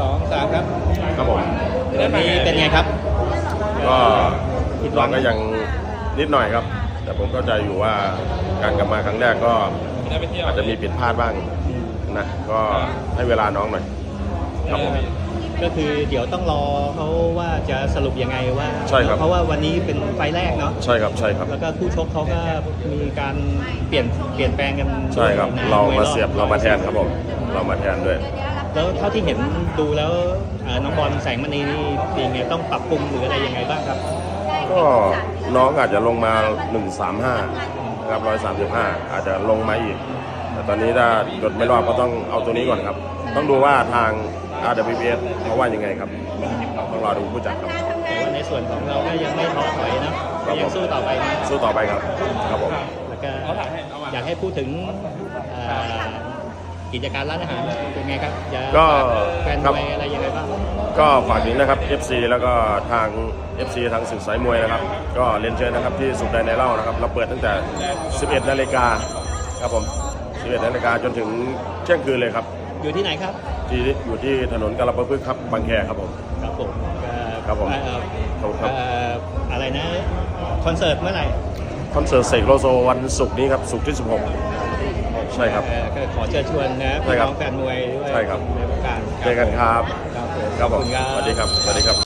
สองสามครับครับผมวันนี้เป็นไงครับ ก็ผิดหวัน้องงก็ยังนิดหน่อยครับ แต่ผมเข้าใจอยู่ว่าการกลับมาครั้งแรกก็อาจจะมีผิดพลาดบ้างนะก็ให้เวลาน้องหน่อยครับผมก็คือเดี๋ยวต้องรอเขาว่าจะสรุปยังไงว่าใช่ครับเพราะว่าวันนี้เป็นไฟล์แรกเนาะใช่ครับใช่ครับ แล้วก็คู่ชกเขาก็มีการเปลี่ยนเปลี่ยนแปลงกันใช่ครับในเราวยมาอบเสียบเรามาแทนครับผมเรามาแทนด้วย แล้วเท่าที่เห็นดูแล้วเอ่อน้องบอลแสงมณีนี่เป็นไงต้องปรับปรุงหรืออะไรยังไงบ้างครับ ก็น้องอาจจะลงมา 135นะครับ135 อาจจะลงมาอีก แต่ตอนนี้ถ้าจดไม่รอบก็ต้องเอาตัวนี้ก่อนครับ ต้องดูว่าทาง RWBS เขาว่ายังไงครับต้องรอดูผู้จัดครับแต่ว่าในส่วนของเราก็ยังไม่ท้อถอยนะก็ยังสู้ต่อไปนะสู้ต่อไปครับครับผมแล้วก็อยากให้พูดถึงเอ่อ กิจการร้านอาหารเป็นไงครับอยากก็แฟนครัมบวยอะไรยังไงบ้างก็ฝากถึงนะครับ FC แล้วก็ทาง FC ทางสื่อสายมวยนะครับ ก็เรียนเชิญนะครับที่สุขใดในเล่านะครับ เราเปิดตั้งแต่ 11 นาฬิกาครับผม 11 นาฬิกาจนถึงเที่ยงคืนเลยครับ อยู่ที่ไหนครับ ที่อยู่ที่ถนนกาลปะพฤกษ์ครับบางแคครับผม ครับผมก็ครับผมเอ่อขอบคุณครับเอ่ออะไรนะคอนเสิร์ตเมื่อไหร่คอนเสิร์ตเสกโลโซวันศุกร์นี้ครับศุกร์ที่ 16 ใช่ครับเอ่อก็ขอเชิญชวนนะใช่พี่ครับน้องแฟนมวยด้วยใช่ครับในวงการเจอกันครับครับผมครับขผอบมคุณครับสวัสดีครับสวัสดีครับ